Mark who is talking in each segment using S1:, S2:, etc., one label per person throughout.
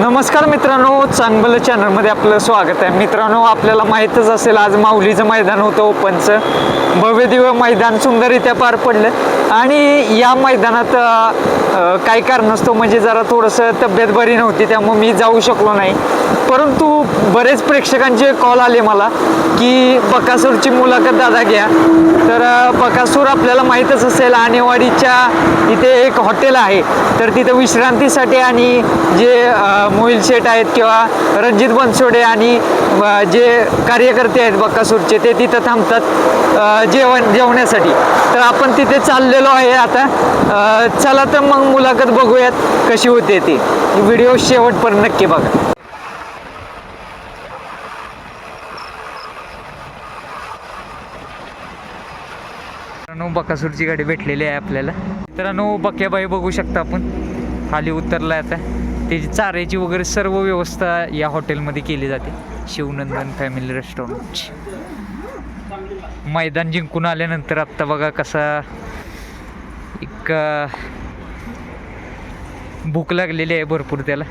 S1: नमस्कार मित्रांनो चांगलं चॅनलमध्ये आपलं स्वागत आहे. मित्रांनो आपल्याला माहीतच असेल आज माऊलीचं मैदान होतं ओपनचं. भव्य दिव्य मैदान सुंदररित्या पार पडलं आणि या मैदानात काही कारणास्तव म्हणजे जरा थोडंसं तब्येत बरी नव्हती त्यामुळे मी जाऊ शकलो नाही. परंतु बरेच प्रेक्षकांचे कॉल आले मला की बकासूरची मुलाखत दादा घ्या. तर बकासूर आपल्याला माहीतच असेल आणेवाडीच्या इथे एक हॉटेल आहे. तर तिथं विश्रांतीसाठी आणि जे मोहिल शेठ आहेत किंवा रणजित बनसोडे आणि जे कार्यकर्ते आहेत बकासूरचे ते तिथं थांबतात जेवण जेवण्यासाठी. तर आपण तिथे चाललेलो आहे आता. चला तर मग मुलाखत बघूयात कशी होते ती. व्हिडिओ शेवटपर्यंत नक्की बघा. बकासूरची गाडी भेटलेली आहे आपल्याला. मित्रांनो बक्याबाई बघू शकता आपण. खाली उतरला आता. त्याची चाऱ्याची वगैरे सर्व व्यवस्था या हॉटेलमध्ये केली जाते. शिवनंदन फॅमिली रेस्टॉरंटची मैदान जिंकून आल्यानंतर आत्ता बघा कसा एक भूक लागलेली आहे भरपूर त्याला.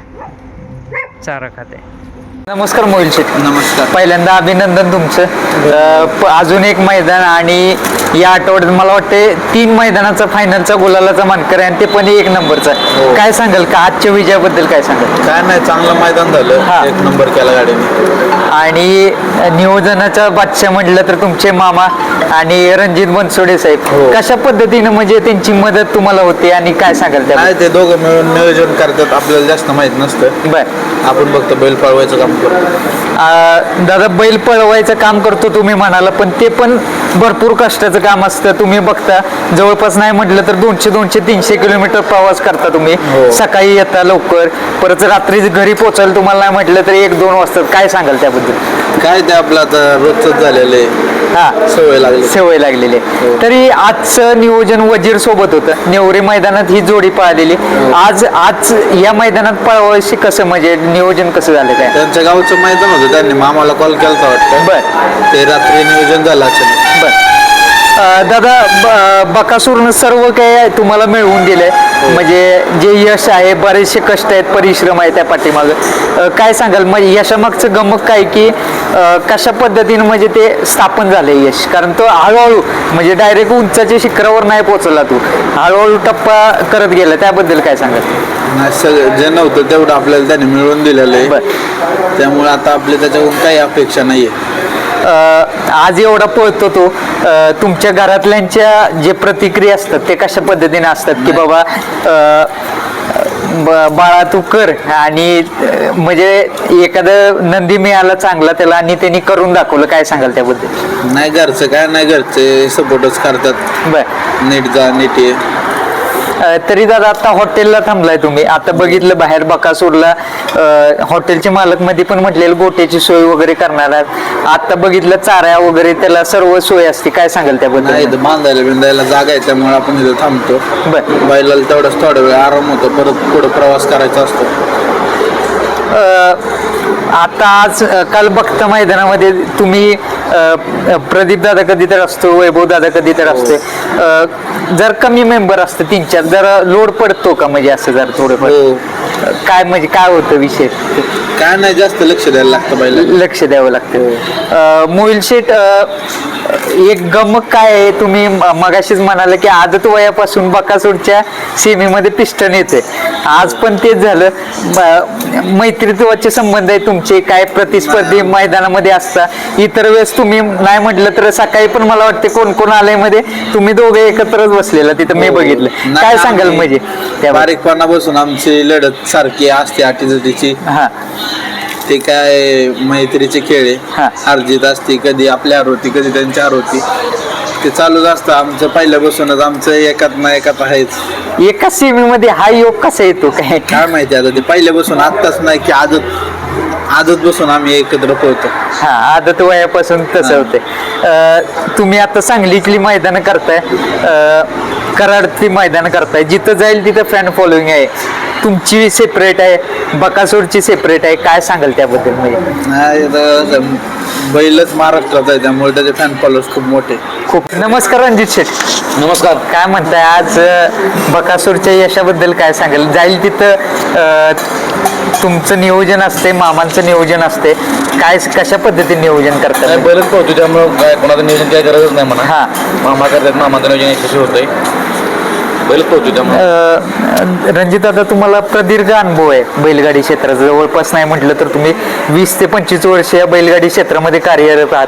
S1: चारा खाते. नमस्कार मोहिल शेठ
S2: नमस्कार.
S1: पहिल्यांदा अभिनंदन तुमचं. अं, प- अजून एक मैदान आणि या आठवड्यात मला वाटते तीन मैदानाचा फायनलचा गुलालाचा मानकर आहे आणि ते पण एक नंबरचा
S2: हो.
S1: काय सांगाल का? आजच्या विजयाबद्दल काय सांगाल?
S2: काय नाही चांगलं मैदान झालं.
S1: हा.
S2: एक नंबर केला गाडीने.
S1: आणि नियोजनाचा बादशाह म्हटलं तर तुमचे मामा आणि रणजित बनसोडे साहेब.
S2: हो.
S1: कशा पद्धतीनं म्हणजे त्यांची मदत तुम्हाला होते आणि काय सांगाल त्या
S2: काय ते दोघं मिळून नियोजन करतात आपल्याला जास्त माहीत नसतं.
S1: बर.
S2: आपण फक्त बैल पळवायचं काम
S1: दादा बैल पळवायचं काम करतो तुम्ही म्हणाला पण ते पण भरपूर कष्टाचं काम असतं. तुम्ही बघता जवळपास नाही म्हटलं तर दोनशे दोनशे तीनशे किलोमीटर प्रवास करता तुम्ही.
S2: हो.
S1: सकाळी येता लवकर परत रात्री घरी पोचायला तुम्हाला नाही म्हटलं तर एक दोन वाजता काय सांगाल त्याबद्दल?
S2: काय ते आपलं आता रोजच झालेलं आहे
S1: हा.
S2: सवय लागली.
S1: सवय लागलेली आहे.
S2: हो.
S1: तरी आजचं नियोजन वजीर सोबत होतं. नेवरे मैदानात ही जोडी पळालेली.
S2: हो.
S1: आज आज या मैदानात पळवायची कसं म्हणजे नियोजन कसं झालं काय?
S2: त्यांच्या गावचं मैदान होतं त्यांनी मामाला कॉल केला वाटतं.
S1: बर.
S2: ते रात्री नियोजन झालं अचानक.
S1: बर. अ, दादा ब- बकासूरनं सर्व काही तुम्हाला मिळवून दिलंय. म्हणजे जे यश आहे बरेचसे कष्ट आहेत परिश्रम आहे त्या पाठीमागं. काय सांगाल? म्हणजे यशामागचं गमक काय की कशा पद्धतीनं म्हणजे ते स्थापन झालंय यश? कारण तो हळूहळू म्हणजे डायरेक्ट उंचाच्या शिखरावर नाही पोहोचला तू. हळूहळू टप्पा करत गेला. त्याबद्दल काय सांगाल?
S2: नाही, सगळं जे नव्हतं तेवढं आपल्याला त्यांनी मिळवून दिलेलं. आहे. त्यामुळे आता आपल्या त्याच्याकडून काही अपेक्षा नाहीये.
S1: अ, आज एवढा पळतो तो अ, तुमच्या घरातल्यांच्या जे प्रतिक्रिया असतात ते कशा पद्धतीने असतात की बाबा अ, ब- बाळा तू कर आणि अ, म्हणजे एखादं नंदी मिळाला चांगला त्याला आणि त्यांनी करून दाखवलं काय सांगाल त्याबद्दल?
S2: नाही घरचं काय नाही घरचे सपोर्टच करतात.
S1: बर.
S2: नीट जा नीट ये.
S1: तरी दादा आता हॉटेलला थांबलाय तुम्ही. आता बघितलं बाहेर बकासूरला हॉटेलचे मालकमध्ये पण म्हटलेलं गोट्याची सोय वगैरे करणार आहेत. आता बघितलं चाऱ्या वगैरे त्याला सर्व सोय असते. काय सांगाल त्याबद्दल?
S2: इथं बांधायला बिंधायला जागा आहे त्यामुळे आपण इथं थांबतो.
S1: बर.
S2: बैलाला तेवढाच थोडा वेळ आराम होतो परत पुढे प्रवास करायचा असतो.
S1: आता आज काल बघता मैदानामध्ये तुम्ही प्रदीप दादा कधी तर असतो वैभव दादा कधी तर असते जर कमी मेंबर असतं तीन चार जर लोड पडतो का म्हणजे असं जर थोडंफार?
S2: हो.
S1: काय म्हणजे काय होतं विषय
S2: काय नाही जास्त लक्ष द्यायला लागतं
S1: लक्ष द्यावं लागतं. अ, मोहिल शेठ एक गमक काय आहे? तुम्ही म- मगाशीच म्हणाले की आदत वयापासून बकासूरच्या सीमेमध्ये पिस्टन येते. आज पण तेच झालं. ब- मैत्रीत्वाचे संबंध आहे तुमचे. काय प्रतिस्पर्धी मैदानामध्ये असता. इतर वेळेस तुम्ही नाही म्हटलं तर सकाळी पण मला वाटते कोण कोण आलंयमध्ये तुम्ही दोघे एकत्रच बसलेला तिथं मी बघितलं.
S2: नाही,
S1: काय सांगाल
S2: आम्ही
S1: म्हणजे? त्या
S2: बारीकपणापासून आमची लढत सारखी असते आटीजटीची.
S1: हा.
S2: ते काय मैत्रीचे खेळ
S1: हा.
S2: आहे अर्जित असते कधी आपल्या होती कधी त्यांच्या होती ते चालूच असतं. आमचं पहिल्यापासूनच आमचं एकात ना एकात आहेच.
S1: एका सीमेमध्ये हा योग कसा येतो काय?
S2: काय माहिती आता ते पहिल्यापासून आत्ताच नाही की आदत आदत बसून आम्ही एकत्र पळतो
S1: हा आदत वयापासून तसं. होते तुम्ही आता सांगलीतली मैदानं करताय. अ, कराडची मैदान करताय. जिथं जाईल तिथं फॅन फॉलोईंग आहे. तुमची सेपरेट आहे. बकासूरची सेपरेट आहे. काय सांगाल त्याबद्दल म्हणजे
S2: नाही, आता बैलच महाराष्ट्रात आहे. त्यामुळे त्याचे फॅन फॉलोअर्स खूप मोठे
S1: खूप. नमस्कार रणजित शेठ.
S2: नमस्कार.
S1: काय म्हणताय? आज अं, बकासूरच्या यशाबद्दल काय सांगाल? जाईल तिथं अं, तुमचं नियोजन असते मामांचं नियोजन असते काय कशा पद्धतीने नियोजन करतात
S3: नाही बैलच पोहतो त्यामुळं काय कोणाचं नियोजन काय गरजच नाही म्हणा.
S1: हा.
S3: मामा करतात मामाचं नियोजन यशस्वी होतंय बैलच पोहतो त्यामुळे
S1: अं, रणजित आता तुम्हाला प्रदीर्घ अनुभव आहे बैलगाडी क्षेत्राचा. जवळपास नाही म्हटलं तर तुम्ही वीस ते पंचवीस वर्ष या बैलगाडी क्षेत्रामध्ये कार्यरत आहात.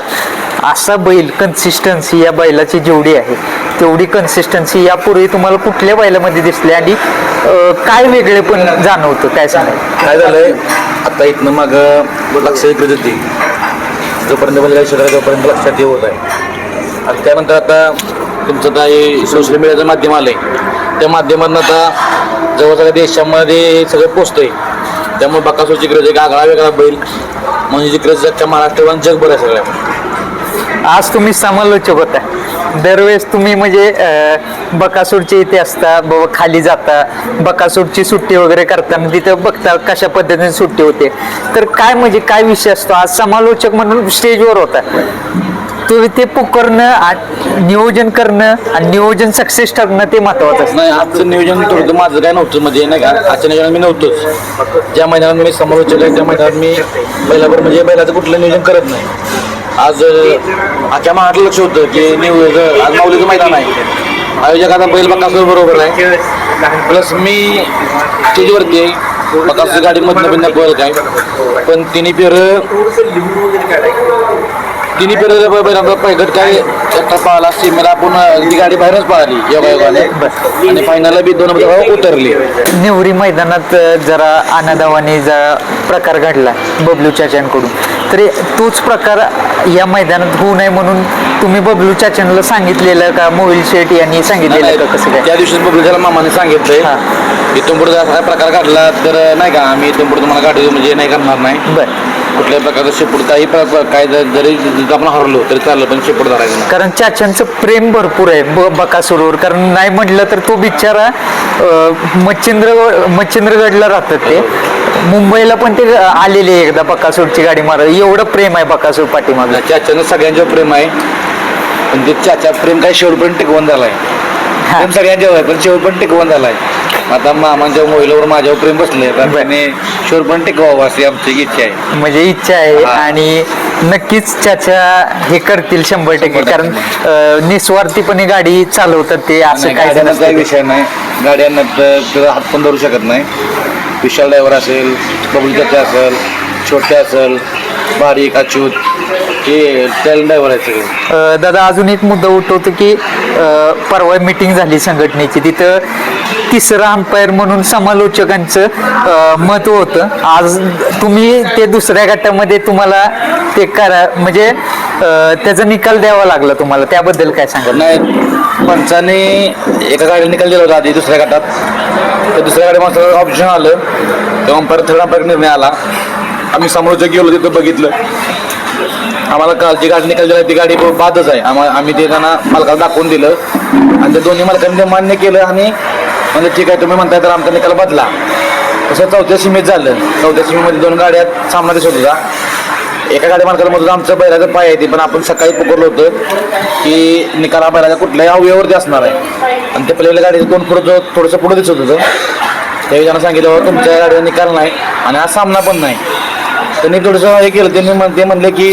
S1: असा बैल कन्सिस्टन्सी या बैलाची जेवढी आहे तेवढी कन्सिस्टन्सी यापूर्वी तुम्हाला कुठल्या बैलामध्ये दिसली? आणि काय वेगळे पण जाणवतं काय सांगाल?
S3: काय झालंय? आता इथनं माग लक्ष इकडे होती. जोपर्यंत बैलगाडी क्षेत्रात जोपर्यंत लक्षात येत होत आहे. आणि त्यानंतर आता तुमचं आता हे सोशल मीडियाचं माध्यम आलंय. त्या माध्यमातून आता जवळजवळ देशामध्ये हे सगळं पोचतंय. त्यामुळे बकासूरची गरज एक आगळा वेगळा बैल. म्हणजे गरज अख्ख्या महाराष्ट्र जगभर आहे सगळ्या.
S1: आज तुम्ही समालोचक होता दरवेळेस तुम्ही म्हणजे अं, बकासूरचे इथे असता बाबा खाली जाता बकासूरची सुट्टी वगैरे करताना तिथं बघता कशा पद्धतीने सुट्टी होते. तर काय म्हणजे काय विषय असतो? आज समालोचक म्हणून स्टेजवर होता. तो ते पुकरणं आ- नियोजन करणं आणि नियोजन सक्सेस ठरणं ते महत्वाचं असतं.
S3: नाही आजचं नियोजन थोडं माझं काय नव्हतं म्हणजे नाही का आजच्या नियोजन मी नव्हतोच. ज्या मैदानात मी समोर आहे त्या मैदानात मी बैलावर म्हणजे बैलाचं कुठलं नियोजन करत नाही. आज अं, आजच्या महाराष्ट्र लक्ष होतं की नियोजन आज माऊलीचं मैदान आहे. आयोजकाचा बैल बकासूर बरोबर आहे. प्लस मी स्टेजवरती आहे. बकासूर गाडी मधनं बिंदा बैल काय पण तिने पेर तिन्ही बैलांचा पैगट काय एकटा पळाला सीमेला आपण ती गाडी बाहेरच पळाली योगायोगाने आणि फायनलला बी दोन उतरली.
S1: नेवरी मैदानात जरा आनंदावाने जरा प्रकार घडला बबलू चाच्यांकडून. तरी तोच प्रकार या मैदानात होऊ नये म्हणून तुम्ही बबलू चाच्यांना सांगितलेलं का? मोहिल शेठ यांनी सांगितलेलं का? कसं काय?
S3: त्या दिवशी बबलूच्याला मामाने सांगितलंय.
S1: हा.
S3: इथून पुढे असा प्रकार घडला तर नाही का आम्ही इथून पुढे तुम्हाला गाडी म्हणजे नाही करणार नाही.
S1: बर.
S3: कुठल्याही प्रकारचं शेपूट काही प्र- काय जर- आपण हरलो तरी चाललं पण शेपूट धरायचं नाही.
S1: कारण चाच्यांचं प्रेम भरपूर आहे ब बकासूरवर. कारण नाही म्हटलं तर तो बिचारा अ, मच्छिंद्र मच्छिंद्रगडला राहतात ते. मुंबईला पण ते आलेले एकदा बकासूरची गाडी मारा एवढं प्रेम आहे बकासूर पाठीमागे.
S3: चाच्यानं सगळ्यांच्यावर प्रेम आहे. पण ते चाचा प्रेम काय शेवटपर्यंत टिकवून झालाय. प्रेम सगळ्यांच्यावर आहे पण शेवटपर्यंत टिकवून झालाय. आता मामांच्या मोहिलावर माझ्यावर प्रेम बसले. त्याने शेवटपर्यंत टिकवावं अशी आमची इच्छा आहे.
S1: म्हणजे इच्छा आहे. आणि नक्कीच चाचा हे करतील शंभर टक्के. कारण निस्वार्थीपणे गाडी चालवतात ते असं काय
S3: विषय नाही. गाड्यांना हात पण धरू शकत नाही. विशाल ड्रायव्हर असेल बबलू चाचा असेल छोटे असेल बारीक अच्युत हे टॅलेंट ड्रायव्हर आहेत सगळे.
S1: दादा अजून एक मुद्दा उठवतो की परवा मीटिंग झाली संघटनेची. तिथं तिसरा अंपायर म्हणून समालोचकांचं मत होतं. आज तुम्ही ते दुसऱ्या गटामध्ये तुम्हाला ते करा म्हणजे त्याचा निकाल द्यावा लागला तुम्हाला. त्याबद्दल काय सांगा
S3: नाही पंचाने एका गाडीला निकाल दिला होता आधी दुसऱ्या गटात. तर दुसऱ्या गाडी माणसाला ऑप्शन आलं. तेव्हा अंपायर थर्ड अंपायर निर्णय आला. आम्ही समोरचं गेलो तिथं बघितलं. आम्हाला काल जी गाडी निकाल दिला ती गाडी बादच आहे. आम्हाला आम्ही ते त्यांना मालकाला दाखवून दिलं. आणि त्या दोन्ही मालकांनी ते मान्य केलं आणि म्हणजे ठीक आहे तुम्ही म्हणताय तर आमचा निकाल बदला. तसं चौथ्या सीमेत झालं. चौथ्या सीमेमध्ये दोन गाड्यात सामना दिसत होता एका गाडी मालकाला म्हणत आमचं बैलाचं पाय आहे ते पण आपण सकाळी पकडलो होतं की निकाल हा बैलाच्या कुठल्याही अवयवावरती असणार आहे. आणि ते पहिल्या गाडीचं दोन पुढं थोडंसं पुढं दिसत होतं त्यावेळी त्यांना सांगितलं तुमच्या गाडीचा निकाल नाही आणि हा सामना पण नाही. त्यांनी थोडंसं हे केलं. त्यांनी म्हण- ते म्हणले की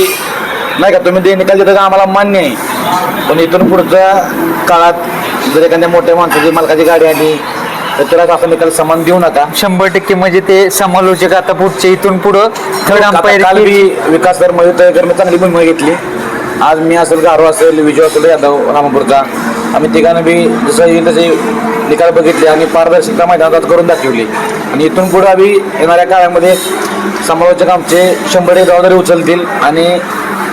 S3: नाही का तुम्ही ते निकाल देता आम्हाला मान्य आहे. पण इथून पुढच्या काळात जर एखाद्या मोठ्या माणसाची मालकाची गाडी आली तर त्याला असा निकाल समान देऊ नका.
S1: शंभर टक्के म्हणजे ते समालोचक आता पुढच्या इथून पुढं थर्ड
S3: काल
S1: अंपायर
S3: बी विकास तळेकरने चांगली भूमिका घेतली. आज मी असेल गारो असेल विजय असेल यादव रामापूरचा. आम्ही तिघांना बी जसं येईल तसे निकाल बघितले आणि पारदर्शकता मैदानात करून दाखवली. आणि इथून पुढे आम्ही येणाऱ्या काळामध्ये समालोचक आमचे शंभर एक जबाबदारी उचलतील आणि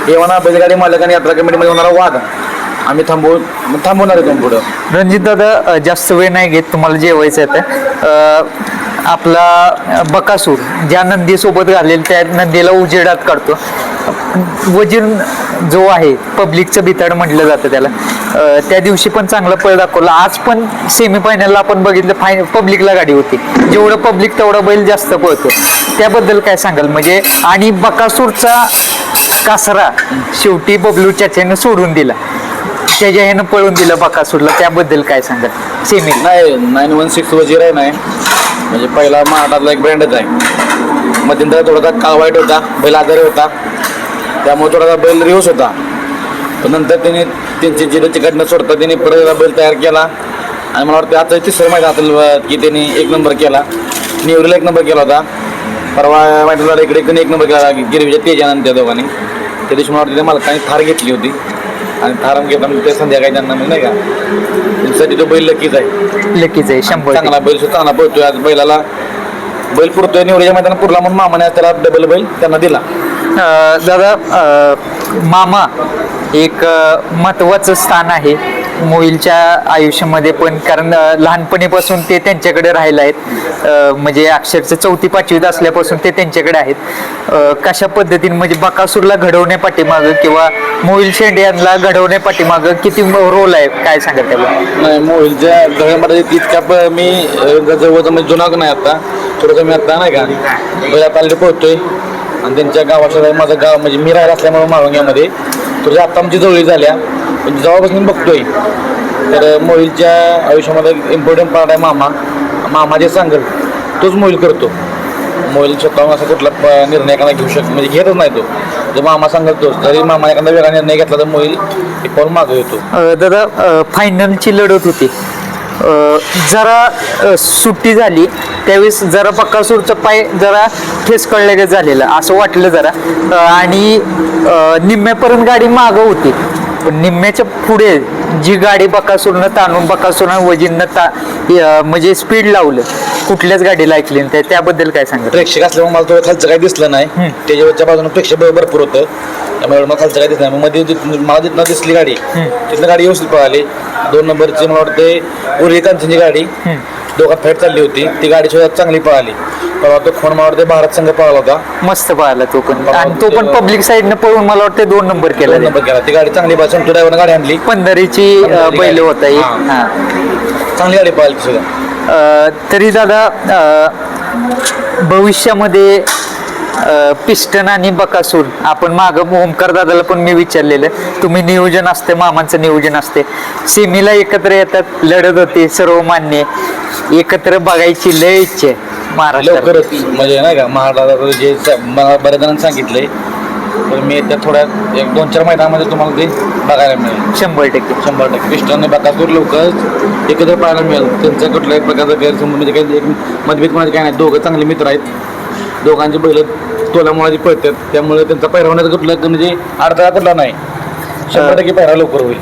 S3: येवाना बैलगाडी मालक आणि यात्रा कमिटीमध्ये होणारा वाद. आम्ही थांबवू थांबवणार आहे पुढं.
S1: रणजित दादा जास्त वेळ नाही घेत तुम्हाला जेवायचं आहे आपला बकासूर ज्या नंदीसोबत घालेल त्या नंदीला उजेडात काढतो. वजीर जो आहे पब्लिकचं बिताड म्हटलं जातं त्याला. त्या दिवशी पण चांगलं पळ दाखवलं. आज पण सेमीफायनलला आपण बघितलं फाय पब्लिकला गाडी होती. जेवढं पब्लिक तेवढा बैल जास्त पळतो. त्याबद्दल काय सांगाल? म्हणजे आणि बकासूरचा कासरा शेवटी बबलू चाच्यानं सोडून दिला. त्याच्या ह्यानं पळून दिलं बकासूरला त्याबद्दल काय सांगत सेमी
S3: नाही नाईन वन सिक्स वजीर आहे नाही. म्हणजे पहिला महाराष्ट्रातला एक ब्रँडच आहे. मध्यंतरी थोडासा काळ वाईट होता बैल आजारी होता. त्यामुळे थोडासा बैल रिव्हर्स होता. पण नंतर त्याने त्यांची जिरो तिकडनं सोडता त्यांनी परत बैल तयार केला. आणि मला वाटतं आता तिसरं माहीत असेल की त्यांनी एक नंबर केला. निवडीला एक नंबर केला होता. परवा माहिती झाला इकडे एक नंबर केला गिरवीच्या तेजानंद त्या दोघांनी. त्या दिवशी मला वाटतं मालकाने थार घेतली होती. आणि थार घेता मग ते संध्याकाळी त्यांना मग नाही का? त्यांच्यासाठी तो बैल लकीच आहे.
S1: लकीच आहे शंभर.
S3: चांगला बैल चांगला पळतोय. आज बैलाला बैल पुरतोय निवडीच्या मैदानात पुरला म्हणून मामाने आज त्याला डबल बैल त्यांना दिला.
S1: अं, दादा अं, मामा एक अं, महत्वाचं स्थान आहे. मुलींच्या आयुष्यामध्ये पण कारण लहानपणीपासून ते त्यांच्याकडे राहिले आहेत. म्हणजे अक्षरशः चौथी पाचवीत असल्यापासून ते त्यांच्याकडे आहेत. कशा पद्धतीने म्हणजे बकासूरला घडवण्या पाठीमागं किंवा मोहिल शेंडे यांना घडवण्या पाठीमागं किती रोल आहे? काय सांगत त्याला
S3: नाही मोहिलच्या गळ्यामध्ये इतक्या प- मी अं, जवळचा म्हणजे जुना नाही आता. थोडंसं मी आता नाही का? बैल आता पोहतोय आणि त्यांच्या गावाच्या माझं गाव म्हणजे मी राहिला असल्यामुळे माळुंग्यामध्ये तुझ्या आत्ता आमची जवळी झाल्या. म्हणजे जेव्हापासून बघतोय तर मोहिलच्या आयुष्यामध्ये इम्पॉर्टंट पार्ट आहे मामा. मामा जे सांगेल तोच मोहिल करतो. मोहिल स्वतःहून असा कुठला प- निर्णय एखादा घेऊ शकतो म्हणजे घेतच नाही तो. जर मामा सांगत तो जरी मामा एखादा वेगळा निर्णय घेतला तर मोहिल एक पाऊल मागं येतो.
S1: दादा फायनलची लढत होती. जरा सुट्टी झाली. त्यावेळेस जरा बक्कासूरचा पाय जरा ठेस कळले झालेला असं वाटलं जरा. आणि निम्म्यापर्यंत गाडी मागं होती. निम्म्याच्या पुढे जी गाडी बकासूरनं ताणून बकासूरनं वजीनं ता म्हणजे स्पीड लावलं कुठल्याच गाडीला ऐकली नाही. त्या त्याबद्दल काय सांगत
S3: प्रेक्षक असल्यामुळे मला थोडं खालचं काही दिसलं नाही. त्याच्यावरच्या बाजूनं प्रेक्षक भर- भरपूर होतं. त्यामुळे मला खालचं काही दिसलं नाही. मग मध्ये जिथं- मला जिथनं दिसली गाडी तिथनं गाडी व्यवस्थित पळाली. दोन नंबरची मला वाटते उर्वी कांचनची गाडी. दोघात फाईट चालली होती. ती गाडी सुद्धा चांगली पळाली. परवा तो खोण मला वाटते भारत संघ पळाला होता.
S1: मस्त पाहिला तो पण. आणि तो पण पब्लिक साईडनं पळून मला वाटतं दोन नंबर केला
S3: दोन नंबर केला. ती गाडी चांगली पळाली. संतू ड्रायव्हरनं गाडी आणली.
S1: पंधरीची बैल
S3: गाडी.
S1: होता एक
S3: हा.
S1: हा.
S3: चांगली गाडी पळाली सुद्धा.
S1: अ, तरी दादा अ, भविष्यामध्ये पिस्टन आणि बकासूर आपण मागं ओमकार दादाला पण मी विचारलेलं तुम्ही नियोजन असते मामांचं नियोजन असते सेमीला एकत्र येतात लढत होते सर्व मान्य एकत्र बघायची लय इच्छा आहे. महाराष्ट्रात.
S3: लवकरच. म्हणजे नाही का महाराष्ट्रात जे स- मला बऱ्याच जणांनी सांगितलंय. तर मी त्या थोड्या एक दोन चार महिन्यामध्ये तुम्हाला ते बघायला मिळेल.
S1: शंभर टक्के.
S3: शंभर टक्के. पिस्टन बकासूर लवकरच एकत्र पाहायला मिळेल. त्यांचा कुठल्याही प्रकारचा गैरसमज म्हणजे काही एक मतभेद कोणाचे काय नाही. दोघं चांगले मित्र आहेत. दोघांची बैल तोलामुळाची पळतात. त्यामुळे त्यांचा पैरा होण्याचा कुठला म्हणजे अडथळा कुठला नाही. शंभर टक्के पैरा लवकर होईल.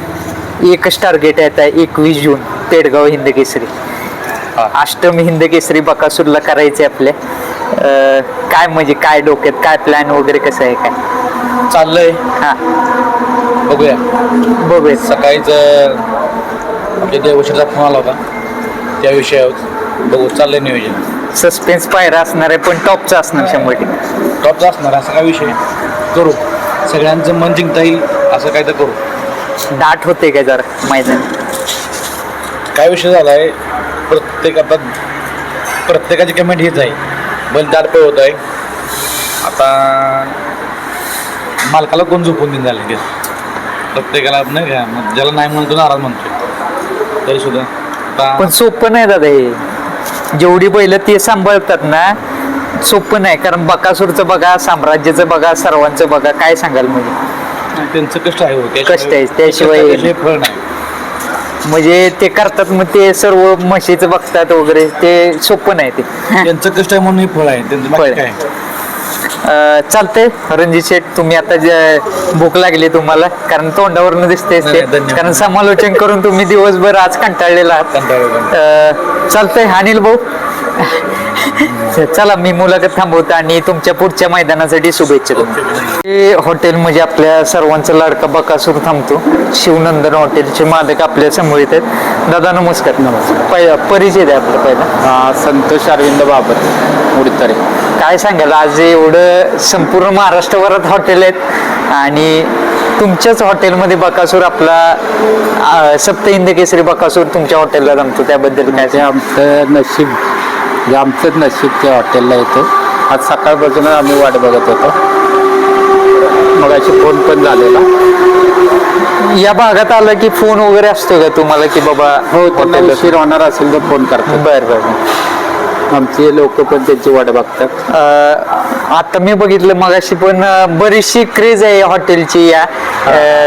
S1: एकच टार्गेट आहे आता एकवीस जून पेडगाव हिंद केसरी. अष्टमी हिंद केसरी बकासूरला करायचे आपल्या अ, काय म्हणजे काय डोक्यात काय प्लॅन वगैरे कसं आहे काय?
S3: चाललंय.
S1: हा.
S3: बघूया.
S1: बघूया.
S3: सकाळीच आपल्या देवशीचा फोन आला होता त्या विषयावर बघू चाललंय नियोजन.
S1: सस्पेन्स पायरा असणार आहे पण टॉपचा असणार शंभर टक्के.
S3: टॉपचा असणार असा काय विषय करू. सगळ्यांचं मन जिंकता येईल असं काय तर करू.
S1: दाट होते काय जरा मैदान?
S3: काय विषय झाला आहे प्रत्येक आता प्रत्येकाची कमेंट हीच आहे. बैल दाट पळवत आहे आता मालकाला कोण झोपून देईन झाले ते प्रत्येकाला नाही का मग ज्याला नाही म्हणतो नाराज म्हणतो तरी सुद्धा.
S1: पण सोपं नाही दादा हे. जेवढी बैल ते सांभाळतात ना सोपं नाही. कारण बकासूरचं बघा साम्राज्याचं बघा सर्वांचं बघा काय सांगाल म्हणजे
S3: त्यांचं कष्ट आहे हो.
S1: कष्ट आहे, त्याशिवाय-
S3: त्याशिवाय फळ नाही.
S1: म्हणजे ते करतात मग ते सर्व म्हशीचं बघतात वगैरे ते सोपं नाही ते.
S3: त्यांचं कष्ट आहे म्हणून हे फळ आहे. त्यांचं बाकी
S1: फळ.
S3: काय
S1: अं, चालतंय. रणजित शेठ तुम्ही आता जे भूक लागली तुम्हाला कारण तोंडावरनं दिसतेच
S3: नाही,
S1: ते
S3: धन्यवाद.
S1: कारण समालोचन करून तुम्ही दिवसभर आज कंटाळलेला आहात.
S3: कंटाळलो,
S1: अं, चालतंय. अनिल भाऊ? चला मी मुलाखत थांबवतो आणि तुमच्या पुढच्या मैदानासाठी शुभेच्छा हे हॉटेल म्हणजे आपल्या सर्वांचा लाडका बकासूर थांबतो. शिवनंदन हॉटेलचे मालक आपल्यासमोर येत आहेत. दादा नमस्कार. नमस्कार. परिचय द्या आपला पहिला.
S4: हा संतोष अरविंद बाबर उडतरे
S1: काय सांगाल आज एवढं संपूर्ण महाराष्ट्रभरात हॉटेल आहेत आणि तुमच्याच हॉटेलमध्ये बकासूर आपला सप्त हिंद केसरी बकासूर तुमच्या हॉटेलला जमतो. त्याबद्दल काय
S4: ते आमचं नशीब जे आमचंच नशीब त्या हॉटेलला येतो आज सकाळपासून आम्ही वाट बघत होतो. मग अशी फोन पण झालेला.
S1: या भागात आलं की फोन वगैरे असतो का तुम्हाला की बाबा
S4: हो त्यांना उशीर होणार असेल तर फोन करतात
S1: बर बर.
S4: आमचे लोक पण त्यांची वाट बघतात.
S1: आता मी बघितलं मगाशी पण बरीचशी क्रेज आहे हॉटेलची या.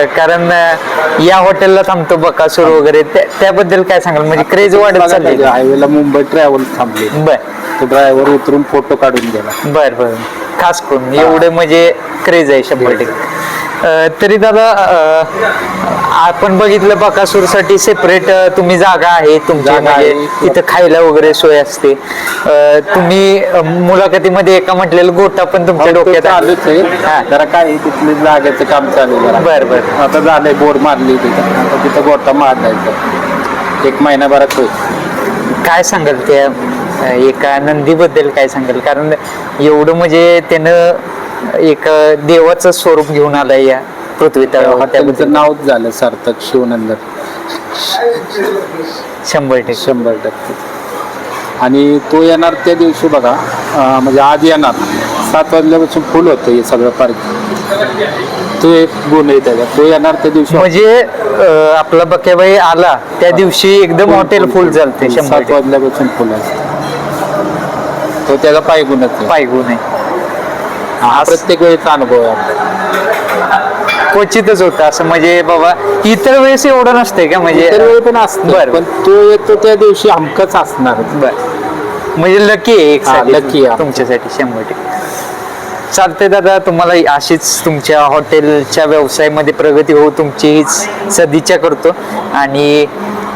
S1: कारण या हॉटेलला थांबतो बकासूर वगैरे. त्या- त्याबद्दल काय सांगाल? म्हणजे क्रेज वाढत चालली
S4: हायवेला मुंबई ट्रॅव्हल्स थांबले.
S1: बर.
S4: तो ड्रायव्हर उतरून फोटो काढून गेला.
S1: बर बर. खास करून. एवढे म्हणजे क्रेज आहे शंभर टक्के. तरी दादा आपण बघितलं बकासूरसाठी सेपरेट तुम्ही जागा आहे तुमची
S4: जागा
S1: म्हणजे. तिथं खायला वगैरे सोय असते. तुम्ही मुलाखतीमध्ये एका म्हटलेलं गोटा पण तुमच्या
S4: हो,
S1: डोक्यात हा.
S4: आहे. जरा काय तिथली जागेचं काम चालू
S1: बर बर.
S4: आता झालंय बोर्ड मारली तिथं. आता तिथं गोटा मारलायचं. एक महिनाभरात होईल.
S1: काय सांगाल त्या एका नंदीबद्दल काय सांगाल? कारण एवढं म्हणजे त्यानं एक देवाचं स्वरूप घेऊन आलंय या पृथ्वी तळावर त्याबद्दल
S4: नावच झालं सार्थक शिवनंदन.
S1: शंभर टक्के.
S4: शंभर टक्के. आणि तो येणार त्या दिवशी बघा अं, म्हणजे आज येणार. सात वाजल्यापासून फुल होतं हे सगळं पार्क तो एक गुण आहे त्याचा तो येणार त्या दिवशी.
S1: म्हणजे अं, आपला बक्याबाई आला त्या दिवशी एकदम हॉटेल फुल चालते शंभर
S4: सात
S1: टक्के.
S4: वाजल्यापासून फुल असतं तो त्याचा पायगुणच आहे.
S1: पायगुण आहे.
S4: हा प्रत्येक वेळेचा अनुभव आहे
S1: क्वचितच होतं असं म्हणजे बाबा इतर वेळेस एवढं नसतंय का? म्हणजे
S4: इतर वेळी पण असतं
S1: बरं.
S4: पण तो येतो त्या दिवशी हमकच असणार.
S1: बर. म्हणजे लकी आहे एक
S4: हा,
S1: साठी
S4: lucky आहे.
S1: तुमच्यासाठी शंभर टक्के. चालते दादा तुम्हाला अशीच तुमच्या हॉटेलच्या व्यवसायामध्ये प्रगती हो तुमची हीच सदिच्छा करतो. आणि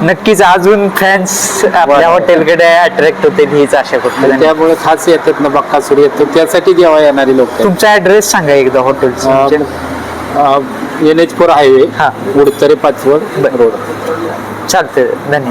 S1: नक्कीच अजून फॅन्स आपल्या. हॉटेलकडे अट्रॅक्ट होतील हीच आशा करतो.
S4: त्यामुळे खास येतात ना बक्कासूर येतो. त्यासाठी जेव्हा येणारी लोक
S1: तुमचा ऍड्रेस सांगा एकदा हॉटेलचा
S4: एन एच फोर हायवे
S1: हा.
S4: उडतरे पाचवड रोड.
S1: चालतंय. धन्यवाद.